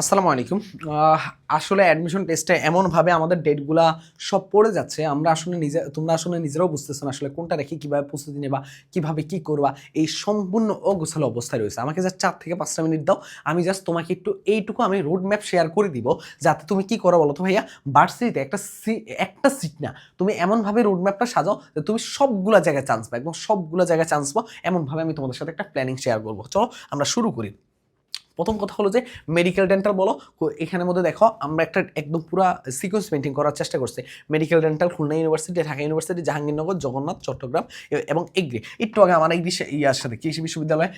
আসসালামু আলাইকুম। আসলে অ্যাডমিশন টেস্টে এমনভাবে আমাদের ডেটগুলা সব পড়ে যাচ্ছে, আমরা আসলে নিজে, তোমরা আসলে নিজেরাও বুঝতেছো না আসলে কোনটা রেখে কীভাবে প্রস্তুতি নেবা, কীভাবে কী করবা, এই সম্পূর্ণ অগোছালো অবস্থায় রয়েছে। আমাকে জাস্ট চার থেকে পাঁচটা মিনিট দাও, আমি জাস্ট তোমাকে একটু এইটুকু আমি রোড ম্যাপ শেয়ার করে দিব, যাতে তুমি কি করো বলো তো ভাইয়া? ভার্সিটিতে একটা একটা সিট না, তুমি এমনভাবে রোড ম্যাপটা সাজাও যে তুমি সবগুলা জায়গায় চান্স পাও একদম সবগুলো জায়গায় চান্স পাও, এমনভাবে আমি তোমাদের সাথে একটা প্ল্যানিং শেয়ার করব। চলো, আমরা শুরু করি। প্রথম কথা হলো যে মেডিকেল ডেন্টাল বলো এখানের মধ্যে দেখো আমরা একটা একদম পুরো সিকোয়েন্স মেনটেন করার চেষ্টা করছি। Medical dental Khulna university Dhaka university Jahangirnagar, Jagannath, Chattogram এবং এগ্রি। একটু আগে আমার এগ্রি সে- ইয়ার সাথে কৃষি বিশ্ববিদ্যালয়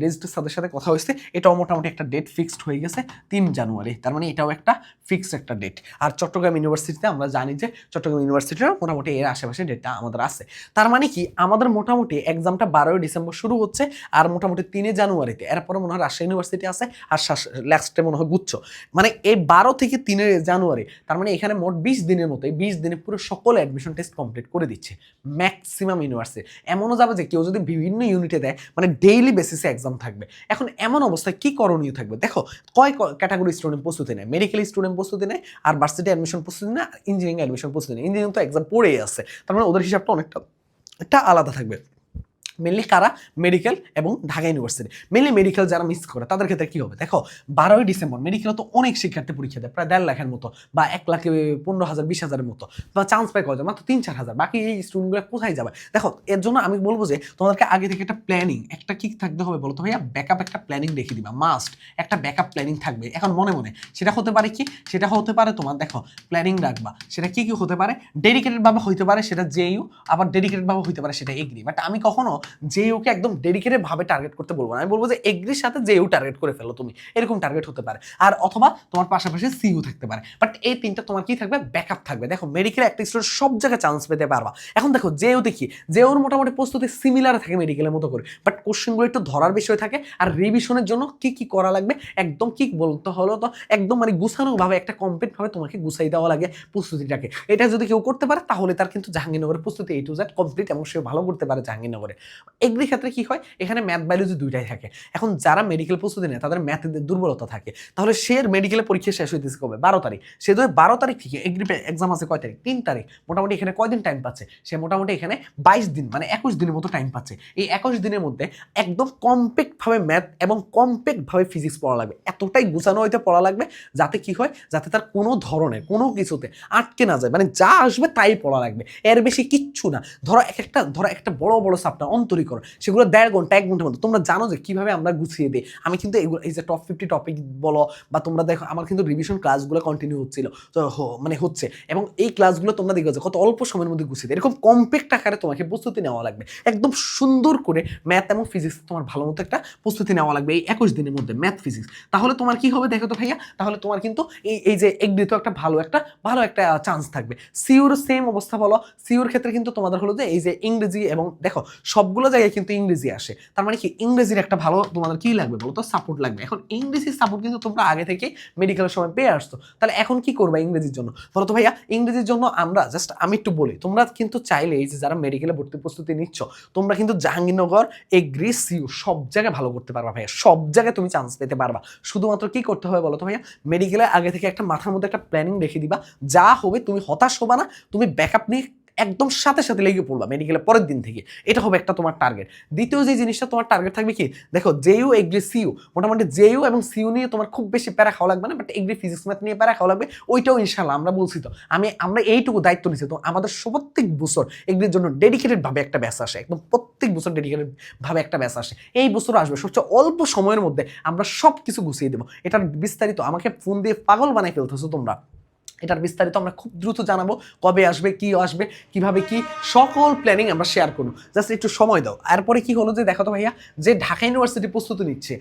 রেজিস্টার স্যারের সাথে কথা হয়েছে। এটাও মোটামুটি একটা ডেট ফিক্সড হয়ে গেছে তিন জানুয়ারি। তার মানে এটাও একটা ফিক্সড একটা ডেট আর চট্টগ্রাম ইউনিভার্সিটিতে আমরা জানি যে চট্টগ্রাম ইউনিভার্সিটির মোটামুটি এর আশেপাশে ডেটটা আমাদের আছে। তার মানে কি? আমাদের মোটামুটি এক্সামটা বারোই ডিসেম্বর শুরু হচ্ছে, আর মোটামুটি তিনে জানুয়ারিতে। এরপরে মনে হয় রাজশাহী ইউনিভার্সিটি আছে আর লাস্টে মনে হয় গুচ্ছ। মানে এই বারো থেকে তিনে জানুয়ারি, তার মানে এখানে মোট বিশ দিনের মতো, এই বিশ দিনে পুরো সকল অ্যাডমিশন টেস্ট কমপ্লিট করে দিচ্ছে ম্যাক্সিমাম ইউনিভার্সিটি এমনও যাবে যে কেউ যদি বিভিন্ন ইউনিটে দেয় মানে ডেইলি বেসিসে এক্সাম থাকবে। এখন এমন অবস্থায় কি করণীয় থাকবে? দেখো, কয় ক্যাটাগরি স্টুডেন্ট প্রস্তুতি নেয়? মেডিকেল স্টুডেন্ট প্রস্তুতি নেয়, আর ভার্সিটি অ্যাডমিশন প্রস্তুতি নেয় ইঞ্জিনিয়ারিং অ্যাডমিশন প্রস্তুতি নেয়। ইঞ্জিনিয়ারিং তো এক্সাম পড়েই আছে, তার মানে ওদের হিসাবটা অনেকটা, একটা আলাদা থাকবে। মেনলি কারা? মেডিকেল এবং ঢাকা ইউনিভার্সিটি মেনলি মেডিকেল যারা মিস করে, তাদের ক্ষেত্রে কী হবে? দেখো, বারোই ডিসেম্বর মেডিকেল তো অনেক শিক্ষার্থী পরীক্ষা দেয়, প্রায় দেড় লাখের মতো বা এক লাখে পনেরো হাজার, বিশ হাজারের মতো বা চান্স পায় কয়জন? মাত্র তিন, চার হাজার। বাকি এই স্টুডেন্টগুলো কোথায় যাবে? দেখো, এর জন্য আমি বলব যে, তোমাদেরকে আগে থেকে একটা প্ল্যানিং একটা কি থাকতে হবে বলো তো ভাইয়া? ব্যাকআপ একটা প্ল্যানিং রেখে দিবা মাস্ট একটা ব্যাকআপ প্ল্যানিং থাকবে। এখন মনে মনে, সেটা হতে পারে কি? সেটা হতে পারে তোমার, দেখো প্ল্যানিং রাখবা। সেটা কি কি হতে পারে? ডেডিকেটেডভাবে হইতে পারে সেটা জেইউ আবার ডেডিকেটেডভাবে হইতে পারে সেটা এগ্রি বাট আমি কখনো জেইউকে একদম ডেডিকেটেড ভাবে টার্গেট করতে বলব না। আমি বলব যে এগ্রির সাথে জেইউ টার্গেট করে ফেলো তুমি, এরকম টার্গেট হতে পারে। আর অথবা তোমার পাশাপাশি সিইউ থাকতে পারে। বাট এই তিনটা তোমার কি থাকবে? ব্যাকআপ থাকবে। দেখো মেডিকেল একটা স্টুডেন্ট সব জায়গায় চান্স পেতে পারবা। এখন দেখো জেইউ দেখি জেইউর মোটামুটি প্রস্তুতি সিমিলার থাকে মেডিকেলের মতো করে। বাট কোশ্চেনগুলো একটু ধরার বিষয় থাকে। আর রিভিশনের জন্য কি কি করা লাগবে? একদম কি বলতে হলো তো, একদম মানে গুছানো ভাবে, একটা কমপ্লিট ভাবে তোমাকে গুছাই দেওয়া লাগে প্রস্তুতিটাকে। এটা যদি কেউ করতে পারে, তাহলে তার কিন্তু জাহাঙ্গীরনগরের প্রস্তুতি এই টু জেড কমপ্লিট এবং সে ভালো করতে পারে জাহাঙ্গীরনগরে। এগ্রি ক্ষেত্রে কি হয়? এখানে ম্যাথ বায়োলজি দুইটাই থাকে। এখন যারা মেডিকেল প্রস্তুতি নেয়, তাদের ম্যাথের দুর্বলতা থাকে। তাহলে সে মেডিকেলে পরীক্ষা শেষ হইতেছে কবে? বারো তারিখ। সে যদি বারো তারিখ থেকে এগ্রি এক্সাম আছে কয় তারিখ? তিন তারিখ। মোটামুটি এখানে কয়দিন টাইম পাচ্ছে? সে মোটামুটি এখানে বাইশ দিন মানে একুশ দিনের মতো টাইম পাচ্ছে। এই একুশ দিনের মধ্যে একদম কমপ্যাক্টভাবে ম্যাথ এবং কমপ্যাক্টভাবে ফিজিক্স পড়া লাগবে। এতটাই গুছানো হইতে পড়া লাগবে যাতে কি হয়? যাতে তার কোনো ধরনের, কোনো কিছুতে আটকে না যায়। মানে যা আসবে তাই পড়া লাগবে। এর বেশি কিচ্ছু না। ধরো এক একটা, ধরো একটা বড় বড় সাপটা অন্তরীকরণ সেগুলো দেড় ঘণ্টা, এক ঘণ্টার মধ্যে। তোমরা জানো যে কীভাবে আমরা গুছিয়ে দিই। আমি কিন্তু এগুলো, এই যে টপ ফিফটি টপিক বলো, বা তোমরা দেখো, আমার কিন্তু রিভিশন ক্লাসগুলো কন্টিনিউ হচ্ছিল। তো মানে হচ্ছে। এবং এই ক্লাসগুলো তোমরা দেখো যে কত অল্প সময়ের মধ্যে গুছিয়ে দেয়। এরকম কমপ্যাক্ট আকারে তোমাকে প্রস্তুতি নেওয়া লাগবে। একদম সুন্দর করে ম্যাথ এবং ফিজিক্স তোমার ভালো মতো একটা প্রস্তুতি নেওয়া লাগবে এই একুশ দিনের মধ্যে ম্যাথ ফিজিক্স তাহলে তোমার কি হবে দেখো তো ভাইয়া? তাহলে তোমার কিন্তু এই এই যে এগ্রিতে একটা ভালো একটা ভালো একটা চান্স থাকবে। সিওর সেম অবস্থা বলো। সিউর ক্ষেত্রে কিন্তু তোমাদের হলো যে এই যে ইংরেজি এবং দেখো সবগুলো জায়গায় কিন্তু ইংরেজি আসে। তার মানে কি? ইংরেজির একটা ভালো তোমাদের কি লাগবে বলো তো? সাপোর্ট লাগবে। এখন ইংরেজির সাপোর্ট কিন্তু তোমরা আগে থেকে মেডিকেলের সময় পেয়ে আসতো তাহলে এখন কি করবে ইংরেজির জন্য? বলো তো ভাইয়া, ইংরেজির জন্য আমরা জাস্ট আমি একটু বলি, তোমরা কিন্তু চাইলে এই যে যারা মেডিকেলে ভর্তি প্রস্তুতি নিচ্ছ, তোমরা কিন্তু জাহাঙ্গীরনগর, এগ্রি, সিউ সব জায়গায় ভালো করতে পারবা ভাইয়া। সব জায়গায় তুমি চান্স পেতে পারবা। শুধুমাত্র কি করতে হবে বলো তো ভাইয়া? মেডিকেলে আগে থেকে একটা মাথার মধ্যে একটা প্ল্যানিং রেখে দিবা। যা হবে তুমি হতাশ হবা না, তুমি ব্যাকআপ নিয়ে একদম সাথে সাথে লেগে পড়বা মেডিকেলের পরের দিন থেকে। এটা হবে একটা তোমার টার্গেট দ্বিতীয় যে জিনিসটা তোমার টার্গেট থাকবে কি? দেখো জেইউ এগ্রি সিইউ মোটামুটি জেইউ এবং সিইউ নিয়ে তোমার খুব বেশি প্যারা খাওয়া লাগবে না বাট এগ্রি ফিজিক্স ম্যাথ নিয়ে প্যারা খাওয়া লাগবে। ওইটাও ইনশাল্লাহ আমরা বলছি তো। আমি, আমরা এইটুকু দায়িত্ব নিচ্ছি তো। আমাদের প্রত্যেক বছর এগ্রির জন্য ডেডিকেটেড ভাবে একটা ব্যাস আসে। একদম প্রত্যেক বছর ডেডিকেটেড ভাবে একটা ব্যাস আসে। এই বছর আসবে। সবচেয়ে অল্প সময়ের মধ্যে আমরা সব কিছু গুছিয়ে দেবো। এটার বিস্তারিত আমাকে ফোন দিয়ে পাগল বানাই ফেলতেছো তোমরা। এটার বিস্তারিত আমরা খুব দ্রুত জানাব কবে আসবে, কি আসবে, কীভাবে কি, সকল প্ল্যানিং আমরা শেয়ার করব। জাস্ট একটু সময় দাও। এরপরে কি হলো যে, দেখো তো ভাইয়া, যে ঢাকা ইউনিভার্সিটি প্রস্তুতি নিচ্ছে,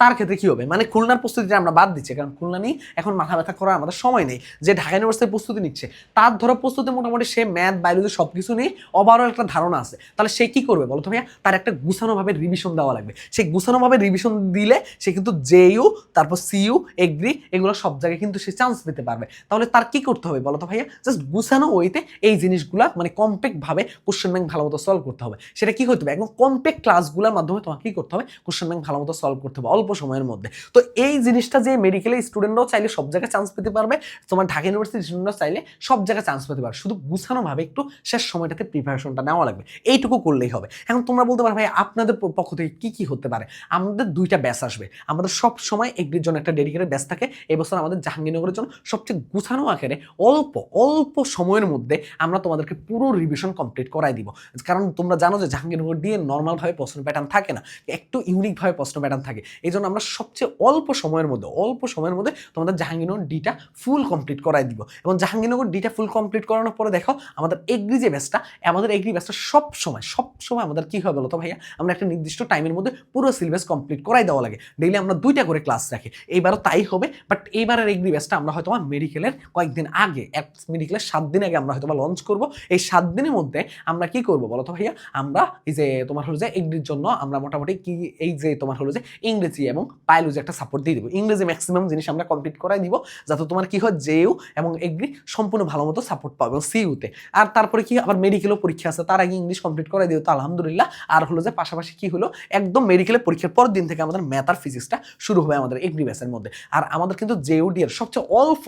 তার ক্ষেত্রে কি হবে? মানে খুলনার প্রস্তুতিটা আমরা বাদ দিচ্ছি, কারণ খুলনা নিয়ে এখন মাথা ব্যথা করার আমাদের সময় নেই। যে ঢাকা ইউনিভার্সিটির প্রস্তুতি নিচ্ছে, তার ধরো প্রস্তুতি মোটামুটি সে ম্যাথ বায়োলজি সব কিছু নিয়ে ওভারঅল একটা ধারণা আছে। তাহলে সে কি করবে বলো তো ভাইয়া? তার একটা গুছানোভাবে রিভিশন দেওয়া লাগবে। সেই গুছানোভাবে রিভিশন দিলে সে কিন্তু জেইউ তারপর সিইউ এগ্রি এগুলো সব জায়গায় কিন্তু সে চান্স পেতে পারবে। তাহলে তার তার কি করতে হবে বলো তো ভাইয়া? জাস্ট গুছানো ওইতে এই জিনিসগুলা মানে কম্প্যাক্ট ভাবে কোশ্চেন ব্যাংক ভালো মতো সলভ করতে হবে। সেটা কি করতে হবে? একদম কম্প্যাক্ট ক্লাসগুলোর মাধ্যমে তোমাকে কি করতে হবে? কোশ্চেন ব্যাংক ভালো মতো সলভ করতে হবে অল্প সময়ের মধ্যে। তো এই জিনিসটা যে মেডিকেলের স্টুডেন্টরাও চাইলে সব জায়গায় চান্স পেতে পারবে। তোমার ঢাকা ইউনিভার্সিটির স্টুডেন্টরা চাইলে সব জায়গায় চান্স পেতে পারবে। শুধু গুছানোভাবে একটু শেষ সময়টাতে প্রিপারেশনটা নেওয়া লাগবে। এইটুকু করলেই হবে। এখন তোমরা বলতে পারো ভাই, আপনাদের পক্ষ থেকে কি কি হতে পারে? আমাদের দুইটা ব্যাস আসবে। আমাদের সব সময় এগ্রির জন্য একটা ডেডিকেটেড ব্যাস থাকে। এবছর আমাদের জাহাঙ্গীরনগরের জন্য সবচেয়ে গুছানো আকারে অল্প অল্প সময়ের মধ্যে আমরা তোমাদেরকে পুরো রিভিশন কমপ্লিট করাই দিব। কারণ তোমরা জানো যে জাহাঙ্গীরনগর দিয়ে নর্মালভাবে প্রশ্ন প্যাটার্ন থাকে না, একটু ইউনিকভাবে প্রশ্ন প্যাটার্ন থাকে। এই জন্য আমরা সবচেয়ে অল্প সময়ের মধ্যে, অল্প সময়ের মধ্যে তোমাদের জাহাঙ্গীরনগর ডিটা ফুল কমপ্লিট করাই দিব। এবং জাহাঙ্গীরনগর ডিটা ফুল কমপ্লিট করানোর পরে দেখো, আমাদের এগ্রি যে ব্যাচটা আমাদের এগ্রি ব্যাচটা সব সময় সব সময় আমাদের কি হবে বলো তো ভাইয়া? আমরা একটা নির্দিষ্ট টাইমের মধ্যে পুরো সিলেবাস কমপ্লিট করাই দেওয়া লাগে। ডেইলি আমরা দুইটা করে ক্লাস রাখি। এইবারও তাই হবে বাট এইবারের এগ্রি ব্যাচটা আমরা হয়তো মেডিকেলের কয়েকদিন আগে, এক মেডিকেলের সাত দিন আগে আমরা হয়তো বা লঞ্চ করব। এই সাত দিনের মধ্যে আমরা কি করব বলো তো ভাইয়া? আমরা এই যে তোমার হলো যে এগ্রির জন্য আমরা মোটামুটি কি, এই যে তোমার হলো যে ইংরেজি এবং বায়োলজি একটা সাপোর্ট দিয়ে দিব। ইংরেজি ম্যাক্সিমাম জিনিস আমরা কমপ্লিট করাই দিব, যাতে তোমার কি হয় জেইউ এবং এগ্রি সম্পূর্ণ ভালো মতো সাপোর্ট পাবে এবং সিইউতে আর তারপরে কি, আবার মেডিকেলও পরীক্ষা আছে, তার আগে ইংলিশ কমপ্লিট করাই দিও তো আলহামদুলিল্লাহ। আর হলো যে পাশাপাশি কি হলো, একদম মেডিকেলের পরীক্ষার পর দিন থেকে আমাদের ম্যাথ আর ফিজিক্সটা শুরু হবে আমাদের এগ্রি ব্যাসের মধ্যে। আর আমাদের কিন্তু জেইউডি এর সবচেয়ে অল্প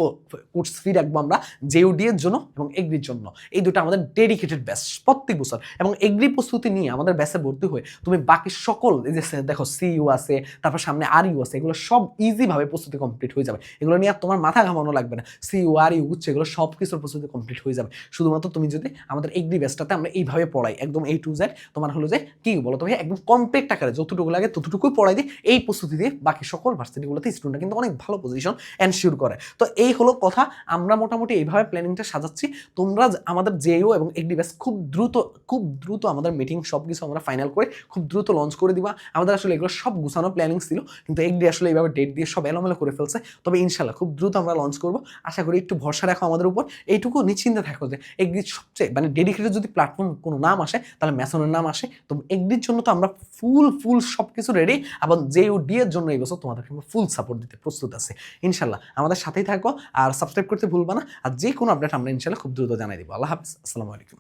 কোর্স ফি রাখব আমরা জেইউডি এর জন্য এবং এগ্রির জন্য। এই দুটো আমাদের ডেডিকেটেড ব্যাস প্রত্যেক বছর। এবং এগ্রি প্রস্তুতি নিয়ে আমাদের ব্যাসে ভর্তি হয়ে তুমি বাকি সকল এই যে দেখো সিইউ আছে, তারপর সামনে আর ইউ আছে, এগুলো সব ইজিভাবে প্রস্তুতি কমপ্লিট হয়ে যাবে। এগুলো নিয়ে আর তোমার মাথা ঘামানো লাগবে না। সিইউ আর ইউ উচ্ছে এগুলো সব কিছুর প্রস্তুতি কমপ্লিট হয়ে যাবে। শুধুমাত্র তুমি যদি আমাদের এগ্রি ব্যাসটাতে আমরা এইভাবে পড়াই, একদম এই টু জেড তোমার হলো যে কি বলো তুমি একদম কম্প্যাক্ট আকারে, যতটুকু লাগে ততটুকুই পড়াই দিই। এই প্রস্তুতি দিয়ে বাকি সকল ভার্সিটিগুলোতে স্টুডেন্ট কিন্তু অনেক ভালো পজিশন এনশিওর করে। তো এই হলো কথা। আমরা মোটামুটি এইভাবে প্ল্যানিংটা সাজাচ্ছি। তোমরা আমাদের জেইও এবং এগ্রি ব্যাস খুব দ্রুত খুব দ্রুত আমাদের মিটিং সব কিছু আমরা ফাইনাল করে, খুব দ্রুত লঞ্চ করে দিবা। আমাদের আসলে এগুলো সব গুছানো প্ল্যানিং ছিল, কিন্তু এগ্রি আসলে এইভাবে ডেট দিয়ে সব এলোমেলো করে ফেলছে। তবে ইনশাল্লাহ খুব দ্রুত আমরা লঞ্চ করব। আশা করি একটু ভরসা রাখো আমাদের উপর। এইটুকু নিশ্চিন্তে থাকো যে এগ্রির সবচেয়ে মানে ডেডিকেটেড যদি প্ল্যাটফর্ম কোনো নাম আসে, তাহলে ম্যাসনের নাম আসে। তো এগ্রির জন্য তো আমরা ফুল ফুল সব কিছু রেডি এবং যে ও ডি এর জন্য এই বছর তোমাদেরকে আমরা ফুল সাপোর্ট দিতে প্রস্তুত আছে। ইনশাল্লাহ আমাদের সাথেই থাকো আর সাবস্ক্রাইব করতে ভুলবা না। আর যে কোনো আপডেট আমরা ইনশাল্লাহ খুব দ্রুত জানাই দিব। আল্লাহ হাফিজ, আসসালামু আলাইকুম।